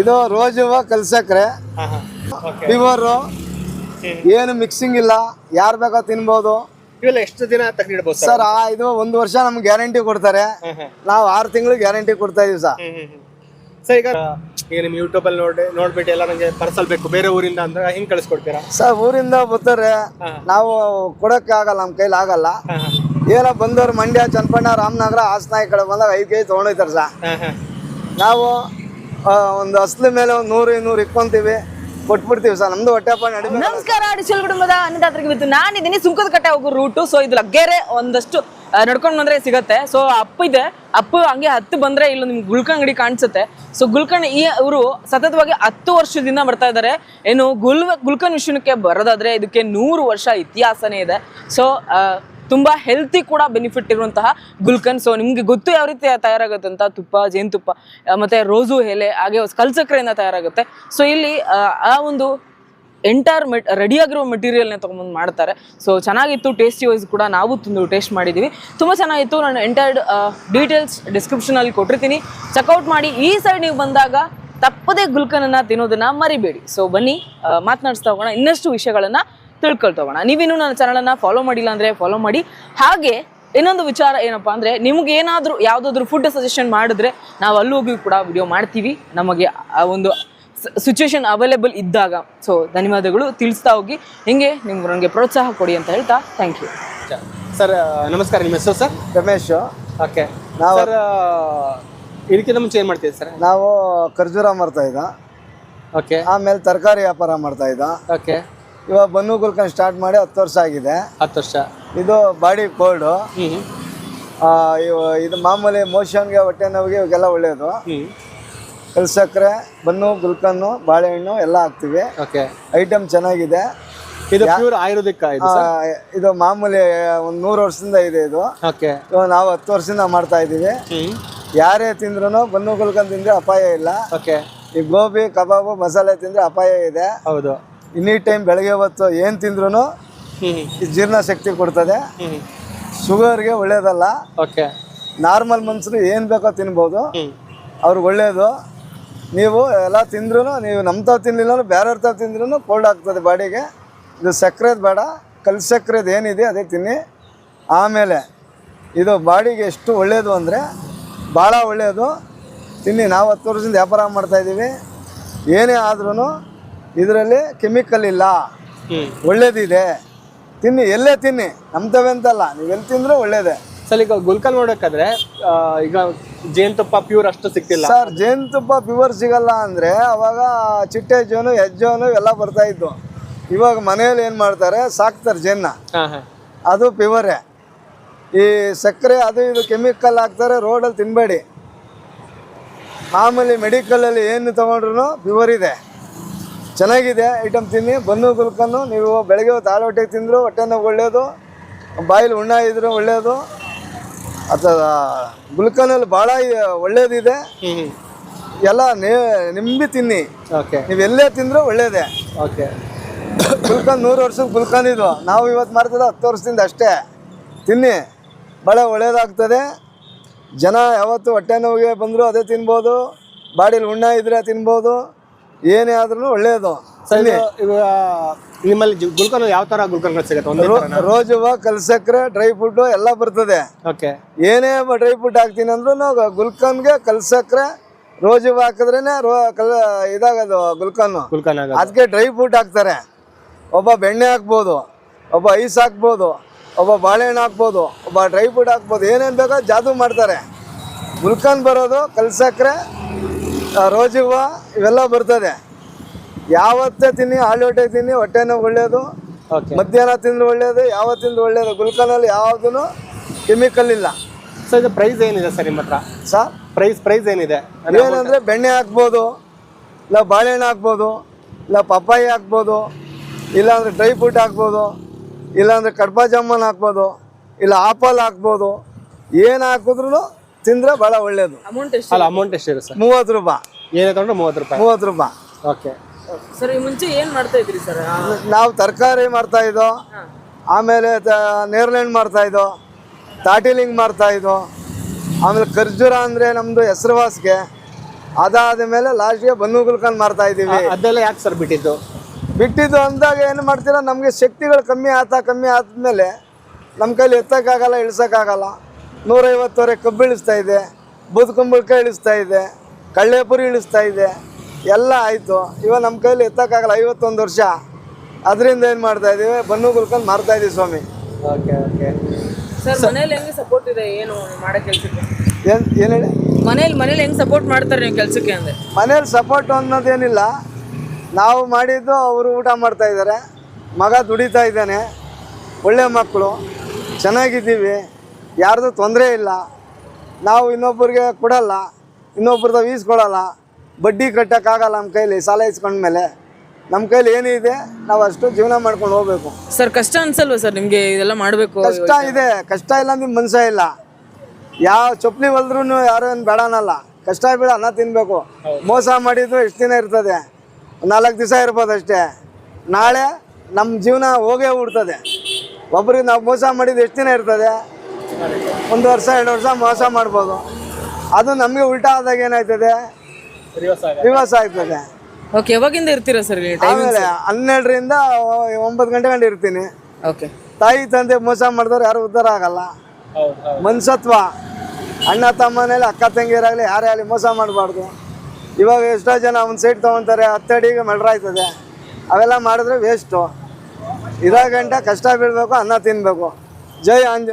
ಇದು ರೋಜ್ ಹೂವ ಕಲ್ಸಕ್ರೆ. ಪ್ಯೂರು ಏನು ಮಿಕ್ಸಿಂಗ್ ಇಲ್ಲ. ಯಾರು ಬೇಕೋ ತಿನ್ಬೋದು. ಇವೆಲ್ಲ ಎಷ್ಟು ದಿನ ತೆಗೆದಿಡ್ಬೋದು ಸರ್? ಆ ಇದು ಒಂದು ವರ್ಷ ನಮ್ಗೆ ಗ್ಯಾರಂಟಿ ಕೊಡ್ತಾರೆ. ನಾವು ಆರು ತಿಂಗಳು ಗ್ಯಾರಂಟಿ ಕೊಡ್ತಾ ಇದೀವಿ ಸರ್. ಸರ್ ಈಗ ಈಗ ನಿಮ್ ಯೂಟ್ಯೂಬ್ ಅಲ್ಲಿ ನೋಡಿ ನೋಡ್ಬಿಟ್ಟು ಎಲ್ಲ ನನಗೆ ಪಾರ್ಸಲ್ ಬೇಕು. ಬೇರೆ ಊರಿಂದ ಅಂದ್ರೆ ಹಿಂಗ್ ಕಳಿಸ್ಕೊಡ್ತೀರಾ? ಸರ್ ಊರಿಂದ ಬರ್ತಾರೆ. ನಾವು ಕೊಡಕ್ ಆಗಲ್ಲ ನಮ್ಮ ಕೈಲಿ ಆಗಲ್ಲ. ಏನೋ ಬಂದವ್ರು ಮಂಡ್ಯ ಚನ್ನಪಣ್ಣ ರಾಮನಗರ ಹಾಸನ ಈ ಕಡೆ ಬಂದಾಗ ಐದು ಕೆಜಿ ತೊಗೊಂಡೋಯ್ತಾರೆ ಸರ್. ನಾವು ಒಂದು ಅಸ್ಲ ಮೇಲೆ ಒಂದು ನೂರು, ಇನ್ನೂರು ಇಕ್ಕೊಂತೀವಿ ಕೊಟ್ಬಿಡ್ತೀವಿ ಸರ್. ನಮ್ದು ಹೊಟ್ಟೆಪ್ಪ ನಡಿಬೇಕು ನಮಸ್ಕಾರ ಅಡಿಶಲ್ ಕುಟುಂಬದ ಅನ್ನದಾತರಿಗೆ ಇವತ್ತು ನಾನಿದ್ದೀನಿ ಸುಂಕದ ಕಟ್ಟೆ ಹೋಗೋ ರೂಟು ಸೊ ಇದು ಲಗ್ಗೆರೆ ಒಂದಷ್ಟು ನಡ್ಕೊಂಡು ನಡ್ಕೊಂಡ್ ಬಂದ್ರೆ ಸಿಗತ್ತೆ. ಸೊ ಅಪ್ಪ ಇದೆ. ಅಪ್ಪು ಹಂಗೆ ಹತ್ತು ಬಂದ್ರೆ ಇಲ್ಲಿ ನಿಮ್ಗೆ ಗುಲ್ಕನ್ ಅಂಗಡಿ ಕಾಣಿಸುತ್ತೆ. ಸೊ ಗುಲ್ಕನ್ ಈ ಅವರು ಸತತವಾಗಿ ಹತ್ತು ವರ್ಷದಿಂದ ಬರ್ತಾ ಇದ್ದಾರೆ. ಏನು ಗುಲ್ ಗುಲ್ಕನ್ ವಿಷಯಕ್ಕೆ ಬರೋದಾದ್ರೆ ಇದಕ್ಕೆ ನೂರು ವರ್ಷ ಇತಿಹಾಸನೇ ಇದೆ. ಸೊ ತುಂಬಾ ಹೆಲ್ತಿ ಕೂಡ ಬೆನಿಫಿಟ್ ಇರುವಂತಹ ಗುಲ್ಕನ್. ಸೊ ನಿಮ್ಗೆ ಗೊತ್ತು ಯಾವ ರೀತಿ ತಯಾರಾಗುತ್ತೆ ಅಂತ? ತುಪ್ಪ ಜೇನುತುಪ್ಪ ಮತ್ತು ರೋಸು ಎಲೆ ಹಾಗೆ ಕಲ್ಸಕ್ರೆಯಿಂದ ತಯಾರಾಗುತ್ತೆ. ಸೊ ಇಲ್ಲಿ ಆ, ಒಂದು ಎಂಟೈರ್ ಮೆಟ್ ರೆಡಿಯಾಗಿರೋ ಮೆಟೀರಿಯಲ್ನ ತೊಗೊಂಬಂದು ಮಾಡ್ತಾರೆ. ಸೊ ಚೆನ್ನಾಗಿತ್ತು ಟೇಸ್ಟಿ ವೈಸ್ ಕೂಡ ನಾವು ತಿಂದು ಟೇಸ್ಟ್ ಮಾಡಿದ್ದೀವಿ ತುಂಬ ಚೆನ್ನಾಗಿತ್ತು ನಾನು ಎಂಟೈರ್ ಡೀಟೇಲ್ಸ್ ಡಿಸ್ಕ್ರಿಪ್ಷನಲ್ಲಿ ಕೊಟ್ಟಿರ್ತೀನಿ. ಚೆಕ್ಔಟ್ ಮಾಡಿ ಈ ಸೈಡ್ ನೀವು ಬಂದಾಗ ತಪ್ಪದೇ ಗುಲ್ಕನನ್ನು ತಿನ್ನೋದನ್ನು ಮರಿಬೇಡಿ. ಸೊ ಬನ್ನಿ ಮಾತನಾಡಿಸ್ತಾ ಹೋಗೋಣ. ಇನ್ನಷ್ಟು ವಿಷಯಗಳನ್ನು ತಿಳ್ಕೊಳ್ತಾ ಹೋಗೋಣ ನೀವಿನ್ನೂ ನನ್ನ ಚಾನಲನ್ನು ಫಾಲೋ ಮಾಡಿಲ್ಲ ಅಂದರೆ ಫಾಲೋ ಮಾಡಿ. ಹಾಗೆ ಇನ್ನೊಂದು ವಿಚಾರ ಏನಪ್ಪಾ ಅಂದರೆ ನಿಮ್ಗೆ ಏನಾದರೂ ಯಾವುದಾದ್ರೂ ಫುಡ್ ಸಜೆಷನ್ ಮಾಡಿದ್ರೆ ನಾವು ಅಲ್ಲಿ ಹೋಗಿ ಕೂಡ ವಿಡಿಯೋ ಮಾಡ್ತೀವಿ. ನಮಗೆ ಆ ಒಂದು ಸಿಚುವೇಶನ್ ಅವೈಲೇಬಲ್ ಇದ್ದಾಗ. ಸೊ ಧನ್ಯವಾದಗಳು. ತಿಳಿಸ್ತಾ ಹೋಗಿ. ಹಿಂಗೆ ನಿಮ್ಗೆ ನನಗೆ ಪ್ರೋತ್ಸಾಹ ಕೊಡಿ ಅಂತ ಹೇಳ್ತಾ ಥ್ಯಾಂಕ್ ಯು ಸರ್ ನಮಸ್ಕಾರ. ನಿಮ್ಮ ಹೆಸರು ಸರ್? ರಮೇಶ್. ಓಕೆ. ನಾವು- ಸರ್ ಇದಕ್ಕಿಂತ ಮುಂಚೆ ಚೇಂಜ್ ಮಾಡ್ತೀವಿ ಸರ್? ನಾವು ಖರ್ಜೂರ ಮಾಡ್ತಾ ಇದ್ದ. ಓಕೆ. ಆಮೇಲೆ ತರಕಾರಿ ವ್ಯಾಪಾರ ಮಾಡ್ತಾ ಇದ್ದ. ಓಕೆ. ಇವಾಗ ಬನ್ನು ಗುಲ್ಕನ್ ಸ್ಟಾರ್ಟ್ ಮಾಡಿ ಹತ್ತು ವರ್ಷ ಆಗಿದೆ. ಹತ್ತು ವರ್ಷ. ಇದು ಬಾಡಿ ಕೋಲ್ಡು ಇದು ಮಾಮೂಲಿ ಮೋಷನ್ಗೆ ಹೊಟ್ಟೆ ನೋವಿಗೆ ಇವಾಗೆಲ್ಲ ಒಳ್ಳೆಯದು ಹ್ಮ್ ಕಲ್ಸಕ್ರೆ ಬನ್ನು ಗುಲ್ಕನ್ನು ಬಾಳೆಹಣ್ಣು ಎಲ್ಲ ಹಾಕ್ತಿವಿ. ಓಕೆ. ಐಟಮ್ ಚೆನ್ನಾಗಿದೆ. ಇದು ಪ್ಯೂರ್ ಆಯುರ್ವೇದಿಕ್ ಇದು ಮಾಮೂಲಿ ಒಂದು ನೂರು ವರ್ಷದಿಂದ ಇದೆ ಇದು. ಓಕೆ. ನಾವು ಹತ್ತು ವರ್ಷದಿಂದ ಮಾಡ್ತಾ ಇದ್ದೀವಿ. ಯಾರೇ ತಿಂದ್ರು ಬನ್ನು ಗುಲ್ಕನ್ ತಿಂದ್ರೆ ಅಪಾಯ ಇಲ್ಲ. ಓಕೆ. ಈ ಗೋಬಿ ಕಬಾಬು ಮಸಾಲೆ ತಿಂದ್ರೆ ಅಪಾಯ ಇದೆ. ಹೌದು. ಇನ್ನೀ ಟೈಮ್ ಬೆಳಗ್ಗೆ ಹೊತ್ತು ಏನು ತಿಂದ್ರೂ ಜೀರ್ಣಶಕ್ತಿ ಕೊಡ್ತದೆ. ಶುಗರ್ಗೆ ಒಳ್ಳೇದಲ್ಲ. ಓಕೆ. ನಾರ್ಮಲ್ ಮನುಷ್ಯರು ಏನು ಬೇಕೋ ತಿನ್ಬೋದು. ಅವ್ರಿಗೆ ಒಳ್ಳೆಯದು ನೀವು ಎಲ್ಲ ತಿಂದ್ರೂ ನೀವು ನಮ್ಮ ತಾವು ತಿನ್ನಲಿಲ್ಲ ಬೇರೆಯವ್ರ ತಾವು ತಿಂದ್ರೂ ಕೋಲ್ಡ್ ಆಗ್ತದೆ ಬಾಡಿಗೆ. ಇದು ಸಕ್ಕರೆದು ಬೇಡ. ಕಲ್ ಸಕ್ಕರೆದು ಏನಿದೆ ಅದೇ ತಿನ್ನಿ. ಆಮೇಲೆ ಇದು ಬಾಡಿಗೆ ಎಷ್ಟು ಒಳ್ಳೆಯದು ಅಂದರೆ ಭಾಳ ಒಳ್ಳೆಯದು ತಿನ್ನಿ ನಾವು ಹತ್ತು ವರ್ಷದಿಂದ ವ್ಯಾಪಾರ ಮಾಡ್ತಾಯಿದ್ದೀವಿ ಏನೇ ಆದ್ರೂ ಇದರಲ್ಲಿ ಕೆಮಿಕಲ್ ಇಲ್ಲ. ಒಳ್ಳೇದಿದೆ. ತಿನ್ನಿ ಎಲ್ಲೇ ತಿನ್ನಿ. ನಮ್ತವೆ ಅಂತಲ್ಲ ನೀವು ಎಲ್ಲಿ ತಿಂದ್ರೆ ಒಳ್ಳೇದೇ. ಸರ್ ಈಗ ಗುಲ್ಕಲ್ ನೋಡಬೇಕಾದ್ರೆ ಈಗ ಜೇನುತುಪ್ಪ ಪ್ಯೂರ್ ಅಷ್ಟು ಸಿಕ್ತಿಲ್ಲ ಸರ್ ಜೇನುತುಪ್ಪ ಪ್ಯೂರ್ ಸಿಗಲ್ಲ ಅಂದರೆ ಅವಾಗ ಚಿಟ್ಟೆ ಜೋನು ಹೆಜ್ಜೋನು ಎಲ್ಲ ಬರ್ತಾ ಇದ್ವು ಇವಾಗ ಮನೆಯಲ್ಲಿ ಏನು ಮಾಡ್ತಾರೆ ಸಾಕ್ತಾರೆ ಜೇನ್ನ. ಅದು ಪ್ಯೂವರೇ ಈ ಸಕ್ಕರೆ ಅದು ಇದು ಕೆಮಿಕಲ್ ಹಾಕ್ತಾರೆ ರೋಡಲ್ಲಿ ತಿನ್ಬೇಡಿ. ಮಾಮೂಲಿ ಮೆಡಿಕಲಲ್ಲಿ ಏನು ತೊಗೊಂಡ್ರು ಪ್ಯೂವರ್ ಇದೆ. ಚೆನ್ನಾಗಿದೆ ಐಟಮ್ ತಿನ್ನಿ. ಬನ್ನು ಗುಲ್ಕನ್ನು ನೀವು ಬೆಳಗ್ಗೆ ಹೊತ್ತು ಹಾಲು ಹೊಟ್ಟೆಗೆ ತಿಂದರು ಹೊಟ್ಟೆ ನೋವು ಒಳ್ಳೆಯದು ಬಾಯಲ್ಲಿ ಉಣ್ಣ ಇದ್ರೂ ಒಳ್ಳೆಯದು ಅಥವಾ ಗುಲ್ಕನಲ್ಲಿ ಭಾಳ ಒಳ್ಳೇದಿದೆ. ಎಲ್ಲ ನಿಂಬಿ ತಿನ್ನಿ. ಓಕೆ. ನೀವು ಎಲ್ಲೇ ತಿಂದರೂ ಒಳ್ಳೇದೇ. ಓಕೆ. ಗುಲ್ಕನ್ ನೂರು ವರ್ಷಕ್ಕೆ ಗುಲ್ಕನ್ ಇದು. ನಾವು ಇವತ್ತು ಮಾಡ್ತಿದ್ದ ಹತ್ತು ವರ್ಷದಿಂದ ಅಷ್ಟೇ. ತಿನ್ನಿ. ಭಾಳ ಒಳ್ಳೇದಾಗ್ತದೆ. ಜನ ಯಾವತ್ತು ಹೊಟ್ಟೆ ನೋವಿಗೆ ಬಂದರೂ ಅದೇ ತಿನ್ಬೋದು. ಬಾಡಿಲಿ ಉಣ್ಣ ಇದ್ರೆ ತಿನ್ಬೋದು. ಏನೇ ಆದ್ರೂ ಒಳ್ಳೇದು. ಸರಿ ಇವಾಗ ನಿಮ್ಮಲ್ಲಿ ಗುಲ್ಕನ್ ಯಾವ ತರ ಗುಲ್ಕನ್ ಸಿಗುತ್ತೆ? ಒಂದೇ ತರ ರೋಜ್ ಹೂವು ಕಲ್ಸಕ್ರೆ ಡ್ರೈ ಫುಡ್ ಎಲ್ಲ ಬರ್ತದೆ. ಓಕೆ. ಏನೇ ಡ್ರೈ ಫುಡ್ ಹಾಕ್ತೀನಿ ಅಂದ್ರೂ ಗುಲ್ಕನ್ಗೆ ಕಲ್ಸಕ್ರೆ ರೋಜ್ ಹೂವು ಹಾಕಿದ್ರೇನೆ ರೋ ಕಲ್ ಇದಾಗೋದು ಗುಲ್ಕನ್ನು. ಗುಲ್ಕನ್ ಆಗ ಅದಕ್ಕೆ ಡ್ರೈ ಫ್ರೂಟ್ ಹಾಕ್ತಾರೆ. ಒಬ್ಬ ಬೆಣ್ಣೆ ಹಾಕ್ಬೋದು ಒಬ್ಬ ಐಸ್ ಹಾಕ್ಬೋದು ಒಬ್ಬ ಬಾಳೆಹಣ್ಣು ಹಾಕ್ಬೋದು ಒಬ್ಬ ಡ್ರೈ ಫ್ರೂಟ್ ಹಾಕ್ಬೋದು ಏನೇನು ಬೇಕೋ ಜಾದು ಮಾಡ್ತಾರೆ. ಗುಲ್ಕನ್ ಬರೋದು ಕಲ್ಸಕ್ರೆ ರೋಜ್ ಹೂವು ಇವೆಲ್ಲ ಬರ್ತದೆ. ಯಾವತ್ತೇ ತಿನ್ನಿ ಹಾಳು ಹೊಟ್ಟೆ ತಿನ್ನಿ ಹೊಟ್ಟೆ ನೋವು ಒಳ್ಳೆಯದು ಓಕೆ ಮಧ್ಯಾಹ್ನ ತಿಂದ್ರೆ ಒಳ್ಳೇದು ಯಾವ ತಿಂದ್ರೆ ಒಳ್ಳೆಯದು ಗುಲ್ಕನಲ್ಲಿ ಯಾವುದೂ ಕೆಮಿಕಲ್ ಇಲ್ಲ. ಸರ್ ಇದು ಪ್ರೈಸ್ ಏನಿದೆ ಸರ್ ನಿಮ್ಮ ಹತ್ರ? ಸರ್ ಪ್ರೈಸ್ ಪ್ರೈಸ್ ಏನಿದೆ? ಏನಂದ್ರೆ ಬೆಣ್ಣೆ ಹಾಕ್ಬೋದು ಇಲ್ಲ ಬಾಳೆಹಣ್ಣು ಹಾಕ್ಬೋದು ಇಲ್ಲ ಪಪ್ಪಾಯಿ ಹಾಕ್ಬೋದು ಇಲ್ಲಾಂದರೆ ಡ್ರೈ ಫ್ರೂಟ್ ಹಾಕ್ಬೋದು ಇಲ್ಲಾಂದರೆ ಕಡ್ಬಾ ಜಾಮೂನ್ ಹಾಕ್ಬೋದು ಇಲ್ಲ ಆಪಲ್ ಹಾಕ್ಬೋದು ಏನು ಹಾಕಿದ್ರು ತಿಂದರೆ ಬಹಳ ಒಳ್ಳೇದು. ಅಮೌಂಟ್ ಎಷ್ಟು ಅಲ್ಲ ಅಮೌಂಟ್ ಎಷ್ಟಿದೆ ಸರ್? ಮೂವತ್ತು ರೂಪಾಯಿ. ಏನೇ ತಗೊಂಡ್ರೆ ಮೂವತ್ತು ರೂಪಾಯಿ. ಮೂವತ್ತು ರೂಪಾಯಿ. ಓಕೆ ಸರ್ ಈ ಮುಂಚೆ ಏನು ಮಾಡ್ತಾ ಇದ್ರಿ ಸರ್? ನಾವು ತರಕಾರಿ ಮಾಡ್ತಾ ಇದ್ದೋ ಆಮೇಲೆ ನೇರ್ಲೆಂಡ್ ಮಾಡ್ತಾ ಇದ್ದೋ ತಾಟಿಲಿಂಗ್ ಮಾಡ್ತಾ ಇದ್ದೋ ಆಮೇಲೆ ಖರ್ಜೂರ ಅಂದ್ರೆ ನಮ್ಮದು ಹೆಸರುವಾಸಿಗೆ ಅದಾದ ಮೇಲೆ ಲಾಸ್ಟ್ಗೆ ಬನ್ನು ಗುಲ್ಕನ್ ಮಾಡ್ತಾ ಇದೀವಿ ಅದೆಲ್ಲ ಯಾಕೆ ಸರ್ ಬಿಟ್ಟಿದ್ದು? ಬಿಟ್ಟಿದ್ದು ಅಂದಾಗ ಏನು ಮಾಡ್ತೀರಾ ನಮಗೆ ಶಕ್ತಿಗಳು ಕಮ್ಮಿ ಆತ ಕಮ್ಮಿ ಆದ್ಮೇಲೆ ನಮ್ಮ ಕೈಲಿ ಎತ್ತಕ್ಕಾಗಲ್ಲ ಇಳಿಸೋಕ್ಕಾಗಲ್ಲ. ನೂರೈವತ್ತುವರೆ ಕಬ್ಬು ಇಳಿಸ್ತಾ ಇದೆ ಬೂದ್ಕುಂಬಳಕಾಯಿ ಇಳಿಸ್ತಾ ಇದೆ ಕಳ್ಳೇಪುರಿ ಇಳಿಸ್ತಾ ಇದೆ ಎಲ್ಲ ಆಯಿತು. ಇವಾಗ ನಮ್ಮ ಕೈಯಲ್ಲಿ ಎತ್ತಕ್ಕಾಗಲ್ಲ ಐವತ್ತೊಂದು ವರ್ಷ. ಅದರಿಂದ ಏನು ಮಾಡ್ತಾ ಇದ್ದೀವಿ ಬನ್ನು ಗುಲ್ಕೊಂಡು ಮಾರ್ತಾ ಇದ್ದೀವಿ ಸ್ವಾಮಿ. Okay okay. ಸರ್ ಮನೇಲಿ ಹೆಂಗೆ ಸಪೋರ್ಟ್ ಇದೆ? ಏನು ಮಾಡೋ ಕೆಲಸಕ್ಕೆ? ಏನು ಏನು ಹೇಳಿ? ಮನೇಲಿ ಮನೇಲಿ ಹೆಂಗೆ ಸಪೋರ್ಟ್ ಮಾಡ್ತಾರೆ ನೀವು ಕೆಲ್ಸಕ್ಕೆ ಅಂದ್ರೆ? ಮನೇಲಿ ಸಪೋರ್ಟ್ ಅನ್ನೋದೇನಿಲ್ಲ. ನಾವು ಮಾಡಿದ್ದು ಅವರು ಊಟ ಮಾಡ್ತಾ ಇದ್ದಾರೆ. ಮಗ ದುಡಿತಾ ಇದ್ದಾನೆ. ಒಳ್ಳೆ ಮಕ್ಕಳು. ಚೆನ್ನಾಗಿದ್ದೀವಿ. ಯಾರ್ದು ತೊಂದರೆ ಇಲ್ಲ. ನಾವು ಇನ್ನೊಬ್ಬರಿಗೆ ಕೊಡಲ್ಲ. ಇನ್ನೊಬ್ರದ ಈಸ್ಕೊಡಲ್ಲ ಬಡ್ಡಿ ಕಟ್ಟೋಕ್ಕಾಗಲ್ಲ ನಮ್ಮ ಕೈಲಿ ಸಾಲ ಇಸ್ಕೊಂಡ್ಮೇಲೆ ನಮ್ಮ ಕೈಲಿ ಏನಿದೆ ನಾವು ಅಷ್ಟು ಜೀವನ ಮಾಡ್ಕೊಂಡು ಹೋಗ್ಬೇಕು. ಸರ್ ಕಷ್ಟ ಅನ್ಸಲ್ವಾ ಸರ್ ನಿಮಗೆ ಇದೆಲ್ಲ ಮಾಡಬೇಕು? ಕಷ್ಟ ಇದೆ. ಕಷ್ಟ ಇಲ್ಲ ಅಂದ್ರೆ ಮನಸ್ಸೇ ಇಲ್ಲ. ಯಾವ ಚಪ್ಪಲಿ ಹೊಲ್ದ್ರೂ ಯಾರು ಏನು ಬೇಡ ಅನ್ನಲ್ಲ ಕಷ್ಟ ಬೇಡ ಅನ್ನ ತಿನ್ಬೇಕು. ಮೋಸ ಮಾಡಿದ್ದು ಎಷ್ಟು ದಿನ ಇರ್ತದೆ? ನಾಲ್ಕು ದಿವಸ ಇರ್ಬೋದು ಅಷ್ಟೇ. ನಾಳೆ ನಮ್ಮ ಜೀವನ ಹೋಗೇ ಉಡ್ತದೆ. ಒಬ್ರಿಗೆ ನಾವು ಮೋಸ ಮಾಡಿದ್ದು ಎಷ್ಟು ದಿನ ಇರ್ತದೆ? ಒಂದು ವರ್ಷ ಎರಡು ವರ್ಷ ಮೋಸ ಮಾಡ್ಬೋದು. ಅದು ನಮಗೆ ಉಲ್ಟಾ ಆದಾಗ ಏನಾಯ್ತದೆ? ರಿವರ್ಸ್ ಆಗ ರಿವರ್ಸ್ ಆಗ್ತದೆ. ಓಕೆ ಯಾವಾಗಿಂದ ಇರ್ತೀರಾ ಸರ್ ಆಮೇಲೆ ಹನ್ನೆರಡರಿಂದ ಒಂಬತ್ತು ಗಂಟೆ ಗಂಟೆ ಇರ್ತೀನಿ. ಓಕೆ ತಾಯಿ ತಂದೆ ಮೋಸ ಮಾಡಿದವ್ರು ಯಾರು ಉದ್ಧಾರ ಆಗಲ್ಲ. ಮನ್ಸತ್ವ. ಅಣ್ಣ ತಮ್ಮನೇಲಿ ಅಕ್ಕ ತಂಗಿಯರಾಗಲಿ ಯಾರೇ ಆಗಲಿ ಮೋಸ ಮಾಡಬಾರ್ದು. ಇವಾಗ ಎಷ್ಟೋ ಜನ ಒಂದು ಸೈಟ್ ತೊಗೊತಾರೆ ಹತ್ತಡಿಗೆ ಮೆಲ್ರ ಆಯ್ತದೆ. ಅವೆಲ್ಲ ಮಾಡಿದ್ರೆ ವೇಸ್ಟು ಇರೋ ಗಂಟೆ ಕಷ್ಟ ಬೀಳಬೇಕು ಅನ್ನ ತಿನ್ನಬೇಕು ಜೈ ಆಂಜ